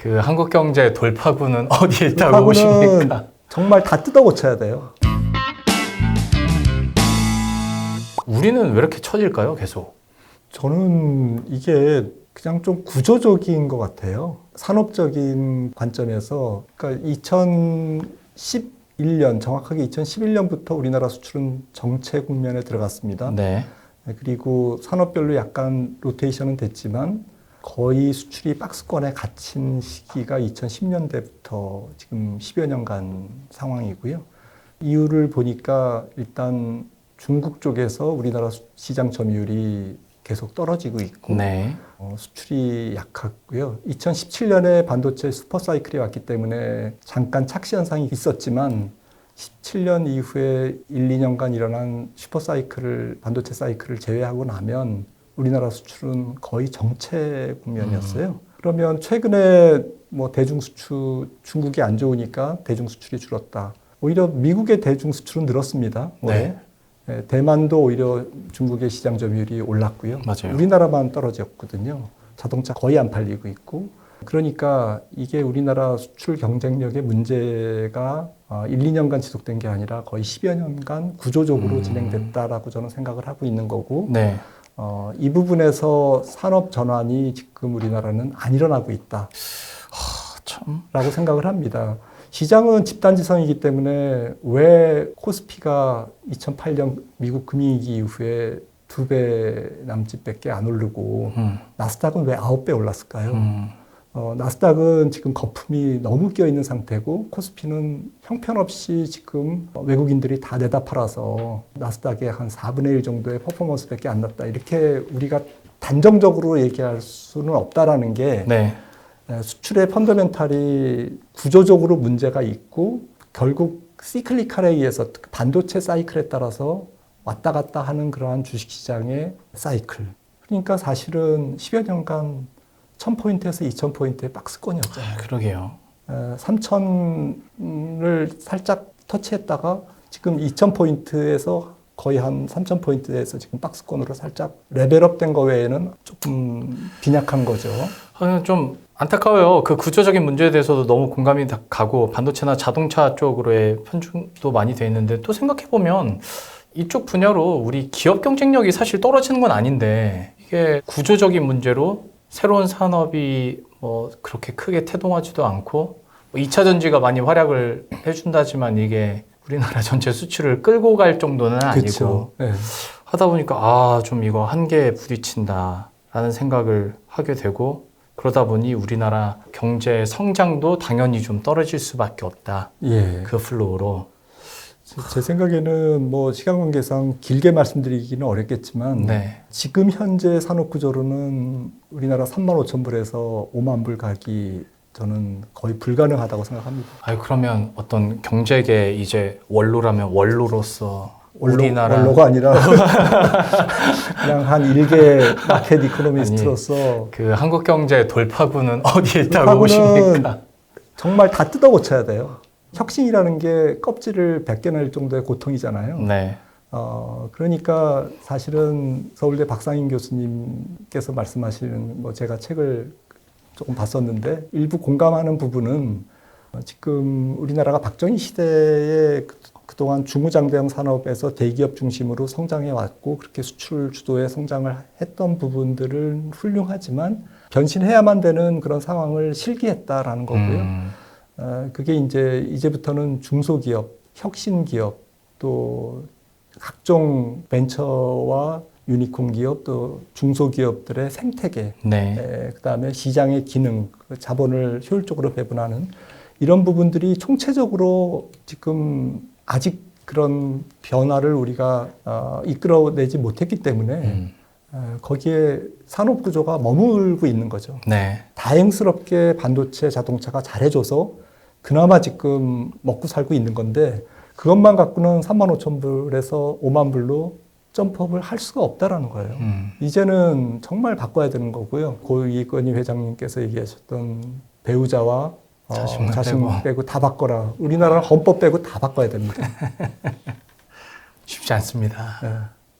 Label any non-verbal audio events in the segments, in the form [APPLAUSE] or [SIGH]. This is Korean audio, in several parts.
그 한국 경제 돌파구는 [LAUGHS] 어디에 있다고 보십니까? 정말 다 뜯어 고쳐야 돼요. 우리는 왜 이렇게 처질까요, 계속? 저는 이게 그냥 좀 구조적인 것 같아요. 산업적인 관점에서 그러니까 2011년 정확하게 2011년부터 우리나라 수출은 정체 국면에 들어갔습니다. 네. 네, 그리고 산업별로 약간 로테이션은 됐지만 거의 수출이 박스권에 갇힌 시기가 2010년대부터 지금 10여 년간 상황이고요. 이유를 보니까 일단 중국 쪽에서 우리나라 수- 시장 점유율이 계속 떨어지고 있고 네. 어, 수출이 약하고요. 2017년에 반도체 슈퍼 사이클이 왔기 때문에 잠깐 착시 현상이 있었지만 17년 이후에 1, 2년간 일어난 슈퍼 사이클을 반도체 사이클을 제외하고 나면 우리나라 수출은 거의 정체 국면이었어요. 그러면 최근에 뭐 대중 수출 중국이 안 좋으니까 대중 수출이 줄었다. 오히려 미국의 대중 수출은 늘었습니다. 네. 예, 대만도 오히려 중국의 시장 점유율이 올랐고요. 맞아요. 우리나라만 떨어졌거든요. 자동차 거의 안 팔리고 있고. 그러니까 이게 우리나라 수출 경쟁력의 문제가 어, 1, 2년간 지속된 게 아니라 거의 10여 년간 구조적으로 음. 진행됐다라고 저는 생각을 하고 있는 거고, 네. 어, 이 부분에서 산업 전환이 지금 우리나라는 안 일어나고 있다. 아, 참. 라고 생각을 합니다. 시장은 집단지성이기 때문에 왜 코스피가 2008년 미국 금융위기 이후에 두 배 남짓밖에 안 오르고 음. 나스닥은 왜 아홉 배 올랐을까요? 음. 어, 나스닥은 지금 거품이 너무 끼어 있는 상태고 코스피는 형편없이 지금 외국인들이 다 내다 팔아서 나스닥의 한 4분의 1 정도의 퍼포먼스밖에 안 났다. 이렇게 우리가 단정적으로 얘기할 수는 없다라는 게 네. 네, 수출의 펀더멘탈이 구조적으로 문제가 있고 결국 시클리칼에 의해서 반도체 사이클에 따라서 왔다 갔다 하는 그러한 주식시장의 사이클. 그러니까 사실은 10여 년간 1000포인트에서 2000포인트의 박스권이었잖아요. 그러게요. 3000을 살짝 터치했다가 지금 2000포인트에서 거의 한 3000포인트에서 지금 박스권으로 살짝 레벨업 된 거 외에는 조금 빈약한 거죠. 아, 좀 안타까워요. 그 구조적인 문제에 대해서도 너무 공감이 다 가고 반도체나 자동차 쪽으로의 편중도 많이 돼 있는데 또 생각해 보면 이쪽 분야로 우리 기업 경쟁력이 사실 떨어지는 건 아닌데 이게 구조적인 문제로 새로운 산업이 뭐 그렇게 크게 태동하지도 않고 뭐 2차 전지가 많이 활약을 해준다지만 이게 우리나라 [LAUGHS] 전체 수출을 끌고 갈 정도는 아니고. 네. 하다 보니까 아 좀 이거 한계에 부딪힌다라는 생각을 하게 되고 그러다 보니 우리나라 경제 성장도 당연히 좀 떨어질 수밖에 없다 예. 그 플로우로 제- 제 생각에는 뭐 시간 관계상 길게 말씀드리기는 어렵겠지만 네 지금 현재 산업 구조로는 우리나라 3만 5천 불에서 5만 불 가기 저는 거의 불가능하다고 생각합니다. 아유 그러면 어떤 경제계 이제 원로라면 원로로서 원로, 우리나라 원로가 아니라 [LAUGHS] 그냥 한 일개 마켓 이코노미스트로서 그 한국 경제 돌파구는 어디에 있다고 보십니까? 정말 다 뜯어 고쳐야 돼요. 혁신이라는 게 껍질을 벗겨낼 정도의 고통이잖아요. 네 어, 그러니까 사실은 서울대 박상인 교수님께서 말씀하시는 뭐 제가 책을 조금 봤었는데 일부 공감하는 부분은 어, 지금 우리나라가 박정희 시대에 그- 그동안 중무장대형 산업에서 대기업 중심으로 성장해 왔고 그렇게 수출 주도의 성장을 했던 부분들은 훌륭하지만 변신해야만 되는 그런 상황을 실기했다라는 거고요. 음, 어, 그게 이제 이제부터는 중소기업, 혁신기업, 또 각종 벤처와 유니콘 기업, 또 중소기업들의 생태계, 네. 에, 그다음에 시장의 기능, 그 자본을 효율적으로 배분하는 이런 부분들이 총체적으로 지금 아직 그런 변화를 우리가 어, 이끌어내지 못했기 때문에 음, 어, 거기에 산업 구조가 머물고 있는 거죠. 네. 다행스럽게 반도체 자동차가 잘해줘서 그나마 지금 먹고 살고 있는 건데 그것만 갖고는 3만 5천 불에서 5만 불로 점프업을 할 수가 없다라는 거예요. 음, 이제는 정말 바꿔야 되는 거고요. 고 이건희 회장님께서 얘기하셨던 배우자와 어, 자식 빼고. 빼고 다 바꿔라. 우리나라는 헌법 빼고 다 바꿔야 됩니다. [LAUGHS] 쉽지 않습니다. 예.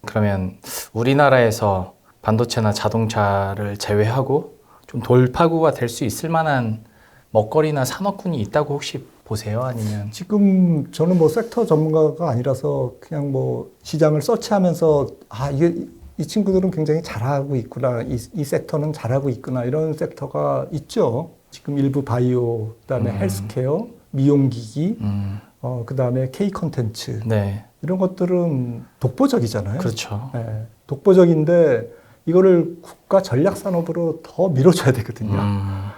그러면 우리나라에서 반도체나 자동차를 제외하고 좀 돌파구가 될 수 있을 만한 먹거리나 산업군이 있다고 혹시 보세요? 아니면 지금 저는 뭐 섹터 전문가가 아니라서 그냥 뭐 시장을 서치하면서 아 이게 이 친구들은 굉장히 잘하고 있구나 이, 이 섹터는 잘하고 있구나 이런 섹터가 있죠. 지금 일부 바이오 그다음에 음. 헬스케어 미용기기 음, 어 그다음에 K 컨텐츠 네, 이런 것들은 독보적이잖아요. 그렇죠. 네, 독보적인데 이거를 국가 전략 산업으로 더 밀어줘야 되거든요. 음, 어,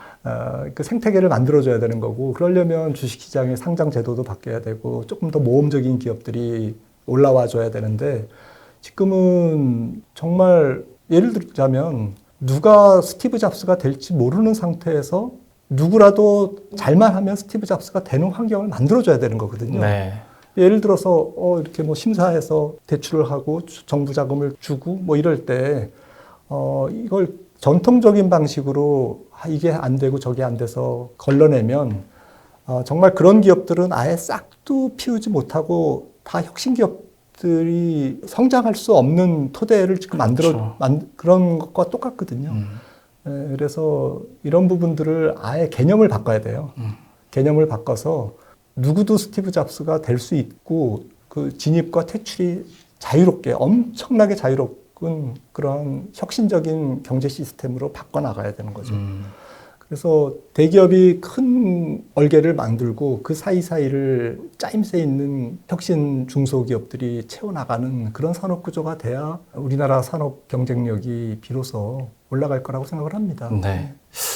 그 생태계를 만들어줘야 되는 거고 그러려면 주식시장의 상장 제도도 바뀌어야 되고 조금 더 모험적인 기업들이 올라와 줘야 되는데 지금은 정말 예를 들자면 누가 스티브 잡스가 될지 모르는 상태에서 누구라도 잘만 하면 스티브 잡스가 되는 환경을 만들어줘야 되는 거거든요. 네, 예를 들어서 어 이렇게 뭐 심사해서 대출을 하고 주- 정부 자금을 주고 뭐 이럴 때 어 이걸 전통적인 방식으로 아 이게 안 되고 저게 안 돼서 걸러내면 어 정말 그런 기업들은 아예 싹도 피우지 못하고 다 혁신 기업들이 성장할 수 없는 토대를 지금 만들어 그렇죠. 만 그런 것과 똑같거든요. 음, 예, 그래서 이런 부분들을 아예 개념을 바꿔야 돼요. 음. 개념을 바꿔서 누구도 스티브 잡스가 될 수 있고 그 진입과 퇴출이 자유롭게 엄청나게 자유롭 은 그런 혁신적인 경제 시스템으로 바꿔 나가야 되는 거죠. 음, 그래서 대기업이 큰 얼개를 만들고 그 사이사이를 짜임새 있는 혁신 중소기업들이 채워나가는 그런 산업 구조가 돼야 우리나라 산업 경쟁력이 비로소 올라갈 거라고 생각을 합니다. 네.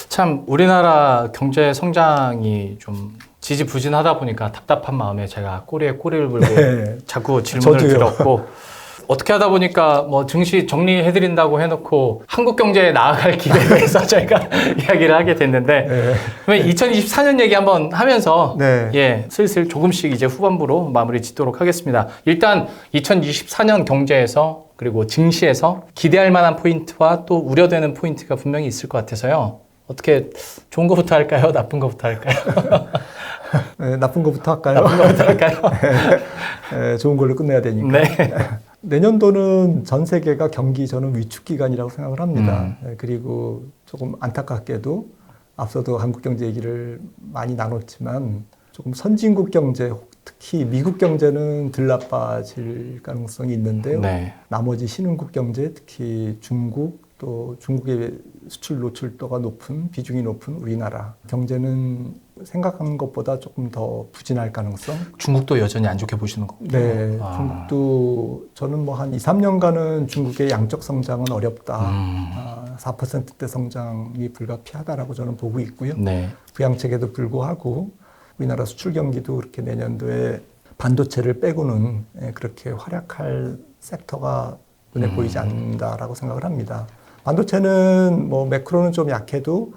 참 우리나라 경제 성장이 좀 지지부진하다 보니까 답답한 마음에 제가 꼬리에 꼬리를 물고 [LAUGHS] 네. 자꾸 질문을 저도요. 드렸고 [LAUGHS] 어떻게 하다 보니까 뭐 증시 정리해드린다고 해놓고 한국 경제에 나아갈 [LAUGHS] 길에 대해서 저희가 [LAUGHS] 이야기를 하게 됐는데 네. 그러면 2024년 얘기 한번 하면서 네. 예 슬슬 조금씩 이제 후반부로 마무리 짓도록 하겠습니다. 일단 2024년 경제에서 그리고 증시에서 기대할 만한 포인트와 또 우려되는 포인트가 분명히 있을 것 같아서요. 어떻게 좋은 거부터 할까요? 나쁜 거부터 할까요? [LAUGHS] 네, 나쁜 것부터 할까요? 나쁜 거부터 할까요? 네, 좋은 걸로 끝내야 되니까. 네. 내년도는 전 세계가 경기 저는 위축 기간이라고 생각을 합니다. 음. 네, 그리고 조금 안타깝게도 앞서도 한국 경제 얘기를 많이 나눴지만 조금 선진국 경제 특히 미국 경제는 들 나빠질 가능성이 있는데요. 네. 나머지 신흥국 경제 특히 중국 또 중국의 수출 노출도가 높은 비중이 높은 우리나라 경제는 생각하는 것보다 조금 더 부진할 가능성 중국도 여전히 안 좋게 보시는 거군요. 네, 아. 중국도 저는 뭐 한 2, 3년간은 중국의 양적 성장은 어렵다. 음. 아, 4%대 성장이 불가피하다라고 저는 보고 있고요. 네. 부양책에도 불구하고 우리나라 수출 경기도 그렇게 내년도에 반도체를 빼고는 예, 그렇게 활약할 섹터가 눈에 음. 보이지 않는다라고 생각을 합니다. 반도체는 뭐 매크로는 좀 약해도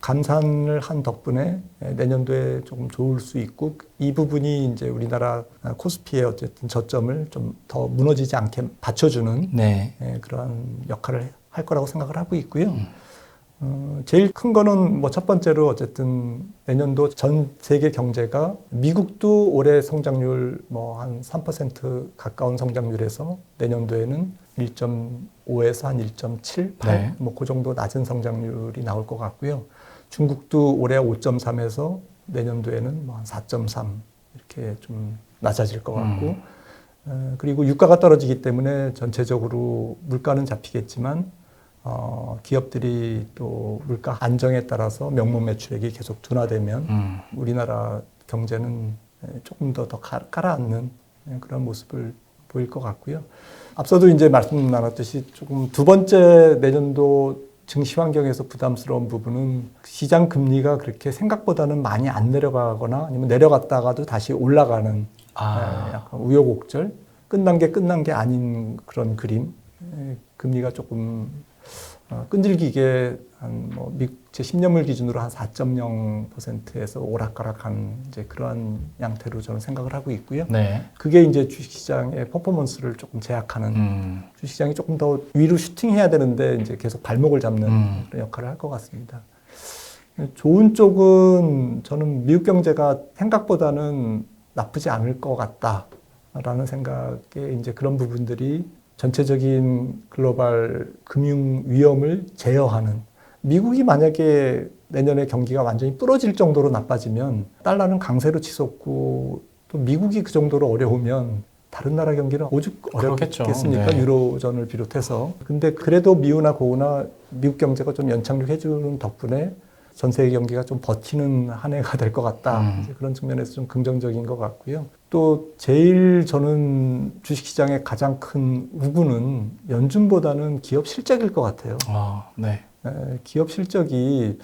감산을 한 덕분에 예, 내년도에 조금 좋을 수 있고 이 부분이 이제 우리나라 코스피의 어쨌든 저점을 좀 더 무너지지 않게 받쳐주는 네. 예, 그러한 역할을 할 거라고 생각을 하고 있고요. 음. 어, 제일 큰 거는 뭐 첫 번째로 어쨌든 내년도 전 세계 경제가 미국도 올해 성장률 뭐 한 3% 가까운 성장률에서 내년도에는 1.5에서 한 1.7, 8, 네. 뭐그 정도 낮은 성장률이 나올 것 같고요. 중국도 올해 5.3에서 내년도에는 뭐 한 4.3 이렇게 좀 낮아질 것 같고 음. 어, 그리고 유가가 떨어지기 때문에 전체적으로 물가는 잡히겠지만 어, 기업들이 또 물가 안정에 따라서 명목 매출액이 계속 둔화되면 음. 우리나라 경제는 에, 조금 더 더 가라앉는 에, 그런 모습을 보일 것 같고요. 앞서도 이제 말씀 나눴듯이 조금 두 번째 내년도 증시 환경에서 부담스러운 부분은 시장 금리가 그렇게 생각보다는 많이 안 내려가거나 아니면 내려갔다가도 다시 올라가는 아. 에, 약간 우여곡절 끝난 게 끝난 게 아닌 그런 그림 에, 금리가 조금 어, 끈질기게 한뭐 제 10년물 기준으로 한 4.0%에서 오락가락한 이제 그러한 양태로 저는 생각을 하고 있고요. 네. 그게 이제 주식시장의 퍼포먼스를 조금 제약하는 음. 주식시장이 조금 더 위로 슈팅해야 되는데 이제 계속 발목을 잡는 음. 그런 역할을 할 것 같습니다. 좋은 쪽은 저는 미국 경제가 생각보다는 나쁘지 않을 것 같다라는 생각에 이제 그런 부분들이 전체적인 글로벌 금융 위험을 제어하는 미국이 만약에 내년에 경기가 완전히 부러질 정도로 나빠지면 달러는 강세로 치솟고 또 미국이 그 정도로 어려우면 다른 나라 경기는 오죽. 어렵겠습니까? 네. 유로전을 비롯해서. 근데 그래도 미우나 고우나 미국 경제가 좀 연착륙 해주는 덕분에 전 세계 경기가 좀 버티는 한 해가 될 것 같다. 음. 그런 측면에서 좀 긍정적인 것 같고요. 또 제일 저는 주식시장의 가장 큰 우구는 연준보다는 기업 실적일 것 같아요. 아, 네. 에, 기업 실적이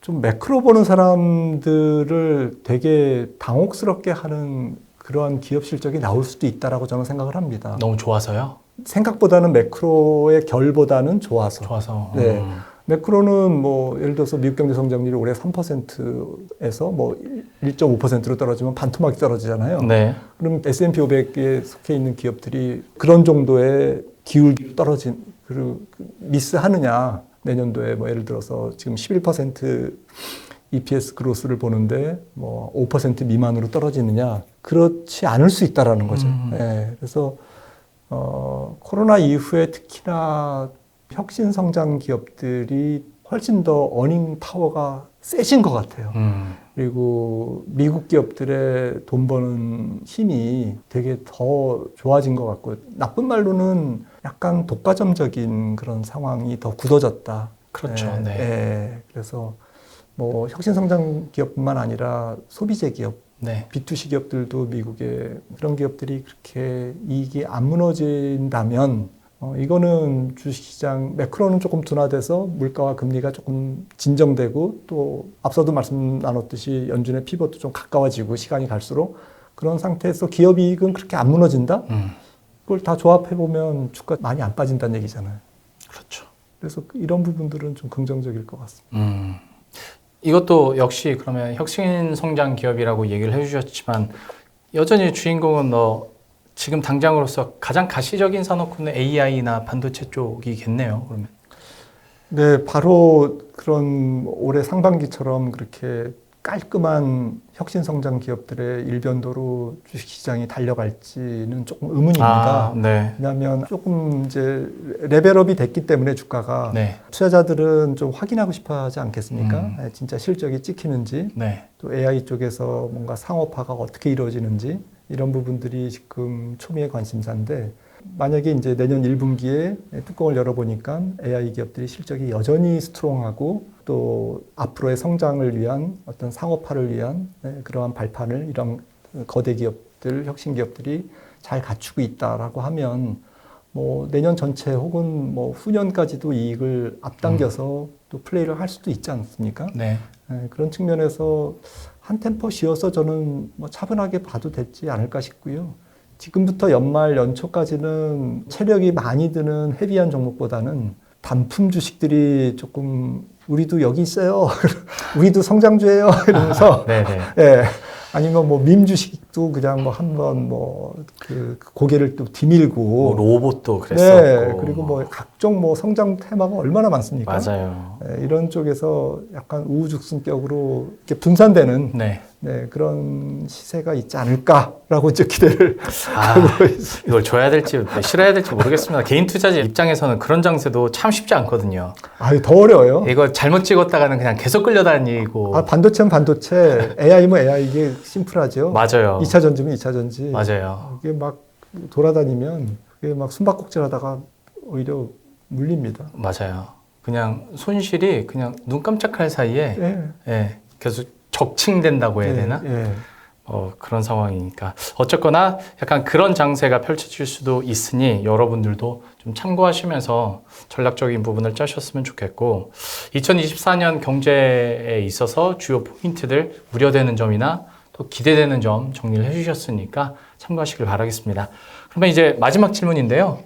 좀 매크로 보는 사람들을 되게 당혹스럽게 하는 그러한 기업 실적이 나올 수도 있다라고 저는 생각을 합니다. 너무 좋아서요. 생각보다는 매크로의 결보다는 좋아서. 좋아서. 네. 음. 매크로는 뭐 예를 들어서 미국 경제 성장률이 올해 3%에서 뭐 1.5%로 떨어지면 반토막이 떨어지잖아요. 네. 그럼 S&P 500에 속해 있는 기업들이 그런 정도의 기울 떨어진 그 미스하느냐 내년도에 뭐 예를 들어서 지금 11% EPS 그로스를 보는데 뭐 5% 미만으로 떨어지느냐 그렇지 않을 수 있다라는 거죠. 음. 예, 그래서 어, 코로나 이후에 특히나 혁신 성장 기업들이 훨씬 더 어닝 파워가 세진 것 같아요. 음. 그리고 미국 기업들의 돈 버는 힘이 되게 더 좋아진 것 같고 나쁜 말로는 약간 독과점적인 그런 상황이 더 굳어졌다. 그렇죠. 예, 네. 예. 그래서 뭐 혁신 성장 기업뿐만 아니라 소비재 기업, 네. B2C 기업들도 미국의 그런 기업들이 그렇게 이익이 안 무너진다면 어, 이거는 주식시장 매크로는 조금 둔화돼서 물가와 금리가 조금 진정되고 또 앞서도 말씀 나눴듯이 연준의 피벗도 좀 가까워지고 시간이 갈수록 그런 상태에서 기업 이익은 그렇게 안 무너진다? 음. 그걸 다 조합해 보면 주가 많이 안 빠진다는 얘기잖아요. 그렇죠. 그래서 이런 부분들은 좀 긍정적일 것 같습니다. 음. 이것도 역시 그러면 혁신 성장 기업이라고 얘기를 해주셨지만 여전히 주인공은 너 지금 당장으로서 가장 가시적인 산업군은 AI나 반도체 쪽이겠네요. 그러면 네, 바로 그런 올해 상반기처럼 그렇게 깔끔한 혁신 성장 기업들의 일변도로 주식시장이 달려갈지는 조금 의문입니다. 아, 네, 왜냐하면 조금 이제 레벨업이 됐기 때문에 주가가 네, 투자자들은 좀 확인하고 싶어 하지 않겠습니까? 음. 네, 진짜 실적이 찍히는지 네, 또 AI 쪽에서 뭔가 상업화가 어떻게 이루어지는지 이런 부분들이 지금 초미의 관심사인데 만약에 이제 내년 1분기에 뚜껑을 열어보니까 AI 기업들이 실적이 여전히 스트롱하고 또 앞으로의 성장을 위한 어떤 상업화를 위한 네, 그러한 발판을 이런 거대 기업들, 혁신 기업들이 잘 갖추고 있다라고 하면 뭐 내년 전체 혹은 뭐 후년까지도 이익을 앞당겨서 또 플레이를 할 수도 있지 않습니까? 네. 네, 그런 측면에서 한 템포 쉬어서 저는 뭐 차분하게 봐도 되지 않을까 싶고요. 지금부터 연말 연초까지는 체력이 많이 드는 헤비한 종목보다는 단품 주식들이 조금 우리도 여기 있어요. [LAUGHS] 우리도 성장주예요. [LAUGHS] 이러면서 네, 네. 예. 아니면 뭐 밈 주식도 그냥 뭐 한번 뭐 그 고개를 또 디밀고 뭐 로봇도 그랬었고. 네. 그리고 뭐 각종 뭐 성장 테마가 얼마나 많습니까? 맞아요. 예, 이런 쪽에서 약간 우후죽순격으로 이렇게 분산되는 네. 네, 그런 시세가 있지 않을까라고 이제 기대를 아, 하고 있습니다. 이걸 줘야 될지 싫어야 될지 모르겠습니다. 개인 투자자 입장에서는 그런 장세도 참 쉽지 않거든요. 아유 더 어려워요. 이거 잘못 찍었다가는 그냥 계속 끌려다니고. 아, 반도체는 반도체, AI면 AI 이게 심플하죠. 맞아요. 2차 전지면 2차 전지. 맞아요. 이게 막 돌아다니면 그게 막 숨바꼭질하다가 오히려 물립니다. 맞아요. 그냥 손실이 그냥 눈 깜짝할 사이에 예. 예, 계속 적층된다고 해야 예, 되나? 예. 어, 그런 상황이니까. 어쨌거나 약간 그런 장세가 펼쳐질 수도 있으니 여러분들도 좀 참고하시면서 전략적인 부분을 짜셨으면 좋겠고, 2024년 경제에 있어서 주요 포인트들 우려되는 점이나 또 기대되는 점 정리를 해주셨으니까 참고하시길 바라겠습니다. 그러면 이제 마지막 질문인데요.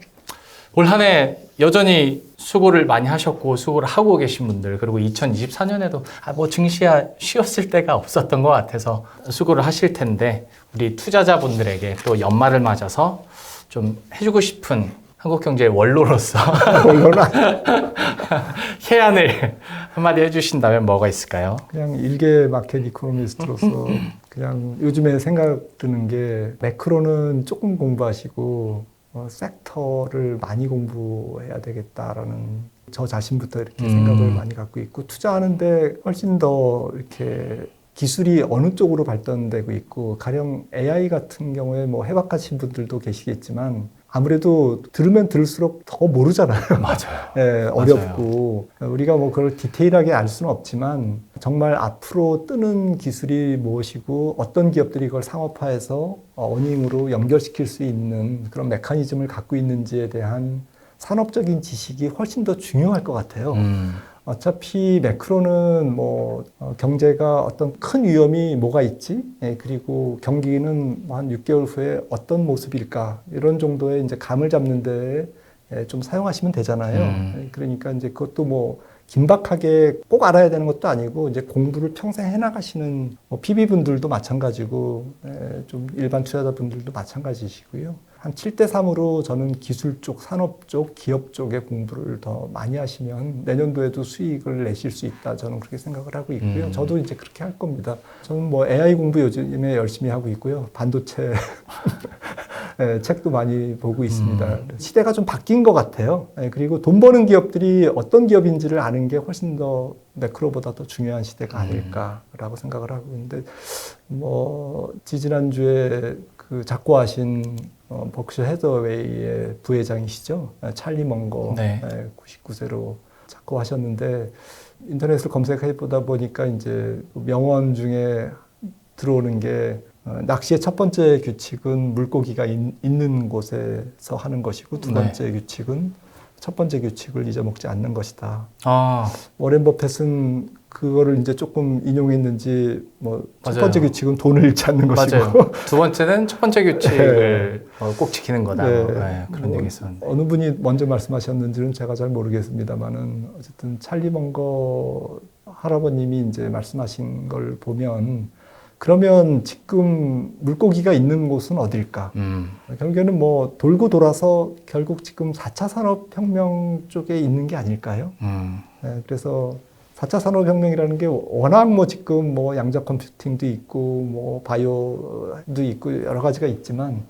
올 한 해 여전히 수고를 많이 하셨고 수고를 하고 계신 분들 그리고 2024년에도 아, 뭐 증시야 쉬었을 때가 없었던 것 같아서 수고를 하실 텐데 우리 투자자분들에게 또 연말을 맞아서 좀 해주고 싶은 한국 경제의 원로로서 [LAUGHS] 물론 [LAUGHS] 해안을 한마디 해주신다면 뭐가 있을까요? 그냥 일개 마켓 이코노미스트로서 그냥 요즘에 생각 드는 게 매크로는 조금 공부하시고 어, 섹터를 많이 공부해야 되겠다라는 저 자신부터 이렇게 음. 생각을 많이 갖고 있고 투자하는데 훨씬 더 이렇게 기술이 어느 쪽으로 발전되고 있고 가령 AI 같은 경우에 뭐 해박하신 분들도 계시겠지만 아무래도 들으면 들을수록 더 모르잖아요. [LAUGHS] 맞아요. [LAUGHS] 예, 어렵고 우리가 뭐 그걸 디테일하게 알 수는 없지만 정말 앞으로 뜨는 기술이 무엇이고 어떤 기업들이 이걸 상업화해서 어닝으로 연결시킬 수 있는 그런 메커니즘을 갖고 있는지에 대한 산업적인 지식이 훨씬 더 중요할 것 같아요. 음. 어차피 매크로는 뭐 어, 경제가 어떤 큰 위험이 뭐가 있지? 예, 그리고 경기는 뭐한 6개월 후에 어떤 모습일까? 이런 정도의 이제 감을 잡는데 예, 좀 사용하시면 되잖아요. 음. 예, 그러니까 이제 그것도 뭐 긴박하게 꼭 알아야 되는 것도 아니고 이제 공부를 평생 해나가시는 뭐 PB 분들도 마찬가지고 예, 좀 일반 투자자 분들도 마찬가지시고요. 한 7대 3으로 저는 기술 쪽, 산업 쪽, 기업 쪽의 공부를 더 많이 하시면 내년도에도 수익을 내실 수 있다. 저는 그렇게 생각을 하고 있고요. 음. 저도 이제 그렇게 할 겁니다. 저는 뭐 AI 공부 요즘에 열심히 하고 있고요. 반도체 [LAUGHS] 예, 책도 많이 보고 있습니다. 음. 시대가 좀 바뀐 것 같아요. 예, 그리고 돈 버는 기업들이 어떤 기업인지를 아는 게 훨씬 더 매크로보다 더 중요한 시대가 음. 아닐까라고 생각을 하고 있는데 뭐 지지난주에 그 작고하신 어, 버크셔 헤더웨이의 부회장이시죠. 예, 찰리 먼거 네. 예, 99세로 작고하셨는데 인터넷을 검색해 보다 보니까 이제 명언 중에 들어오는 게 어, 낚시의 첫 번째 규칙은 물고기가 있, 는 곳에서 하는 것이고 두 네. 번째 규칙은 첫 번째 규칙을 잊어먹지 않는 것이다. 아, 워렌 버핏은 그거를 이제 조금 인용했는지 뭐 첫. 번째 규칙은 돈을 잃지 않는 것이고 맞아요. [LAUGHS] 두 번째는 첫 번째 규칙을 어, 꼭 지키는 거다. 네. 네, 그런 뭐 얘기 있었는데. 어느 분이 먼저 말씀하셨는지는 제가 잘 모르겠습니다만은 어쨌든 찰리 먼거 할아버님이 이제 말씀하신 걸 보면 그러면 지금 물고기가 있는 곳은 어딜까? 음, 결국에는 뭐 돌고 돌아서 결국 지금 4차 산업혁명 쪽에 있는 게 아닐까요? 음, 네, 그래서 4차 산업혁명이라는 게 워낙 뭐 지금 뭐 양자 컴퓨팅도 있고 뭐 바이오도 있고 여러 가지가 있지만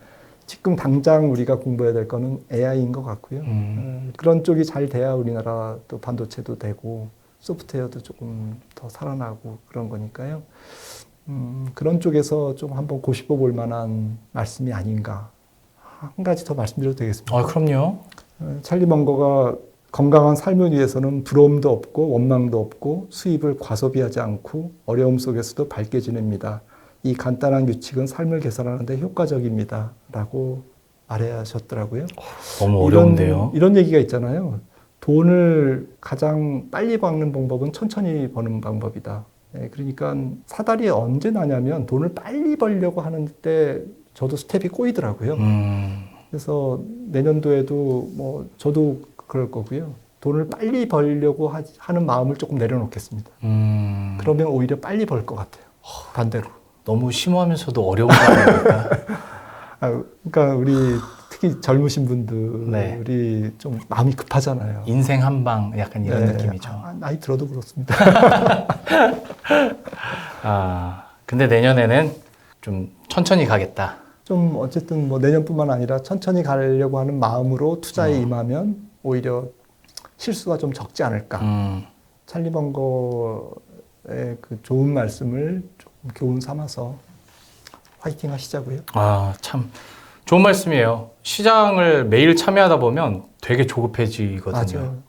지금 당장 우리가 공부해야 될 거는 AI인 것 같고요. 음. 음, 그런 쪽이 잘 돼야 우리나라 또 반도체도 되고 소프트웨어도 조금 더 살아나고 그런 거니까요. 음, 그런 쪽에서 좀 한번 고집해 볼 만한 말씀이 아닌가. 한 가지 더 말씀드려도 되겠습니까? 아, 그럼요. 어, 찰리 먼거가 건강한 삶을 위해서는 부러움도 없고 원망도 없고 수입을 과소비하지 않고 어려움 속에서도 밝게 지냅니다. 이 간단한 규칙은 삶을 개선하는데 효과적입니다. 라고 말하셨더라고요. 너무 이런, 어려운데요. 이런 얘기가 있잖아요. 돈을 가장 빨리 버는 방법은 천천히 버는 방법이다. 예, 그러니까 사다리 언제 나냐면 돈을 빨리 벌려고 하는데 저도 스텝이 꼬이더라고요. 음, 그래서 내년도에도 뭐 저도 그럴 거고요. 돈을 빨리 벌려고 하, 는 마음을 조금 내려놓겠습니다. 음. 그러면 오히려 빨리 벌 것 같아요. 반대로. 너무 심오하면서도 어려운 거 아닙니까? [LAUGHS] 아, 그러니까 우리 특히 젊으신 분들이 네. 좀 마음이 급하잖아요. 인생 한 방 약간 이런 네, 느낌이죠. 아, 나이 들어도 그렇습니다. [LAUGHS] 아, 근데 내년에는 좀 천천히 가겠다. 좀 어쨌든 뭐 내년뿐만 아니라 천천히 가려고 하는 마음으로 투자에 어. 임하면 오히려 실수가 좀 적지 않을까. 음, 찰리 번거의 그 좋은 말씀을 조금 교훈 삼아서 화이팅 하시자고요. 아, 참 좋은 말씀이에요. 시장을 매일 참여하다 보면 되게 조급해지거든요. 맞아요.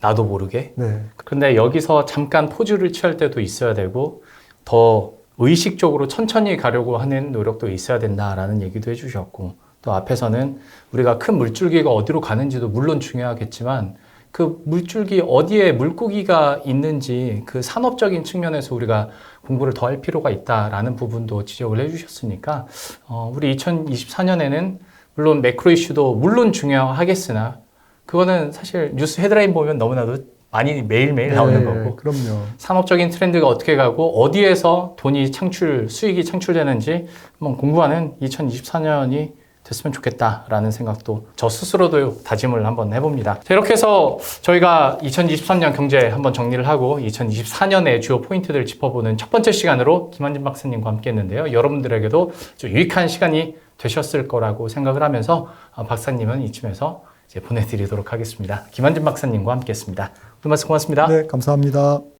나도 모르게. 네. 근데 여기서 잠깐 포즈를 취할 때도 있어야 되고 더 의식적으로 천천히 가려고 하는 노력도 있어야 된다라는 얘기도 해주셨고 또 앞에서는 우리가 큰 물줄기가 어디로 가는지도 물론 중요하겠지만 그 물줄기 어디에 물고기가 있는지 그 산업적인 측면에서 우리가 공부를 더 할 필요가 있다라는 부분도 지적을 해주셨으니까 어, 우리 2024년에는 물론 매크로 이슈도 물론 중요하겠으나 그거는 사실 뉴스 헤드라인 보면 너무나도 많이 매일매일 나오는 네, 거고 그럼요. 산업적인 트렌드가 어떻게 가고 어디에서 돈이 창출, 수익이 창출되는지 한번 공부하는 2024년이 됐으면 좋겠다라는 생각도 저 스스로도 다짐을 한번 해봅니다. 자, 이렇게 해서 저희가 2023년 경제 한번 정리를 하고 2024년의 주요 포인트들을 짚어보는 첫 번째 시간으로 김한진 박사님과 함께 했는데요. 여러분들에게도 좀 유익한 시간이 되셨을 거라고 생각을 하면서 아, 박사님은 이쯤에서 보내드리도록 하겠습니다. 김한진 박사님과 함께 했습니다. 오늘 말씀 고맙습니다. 네, 감사합니다.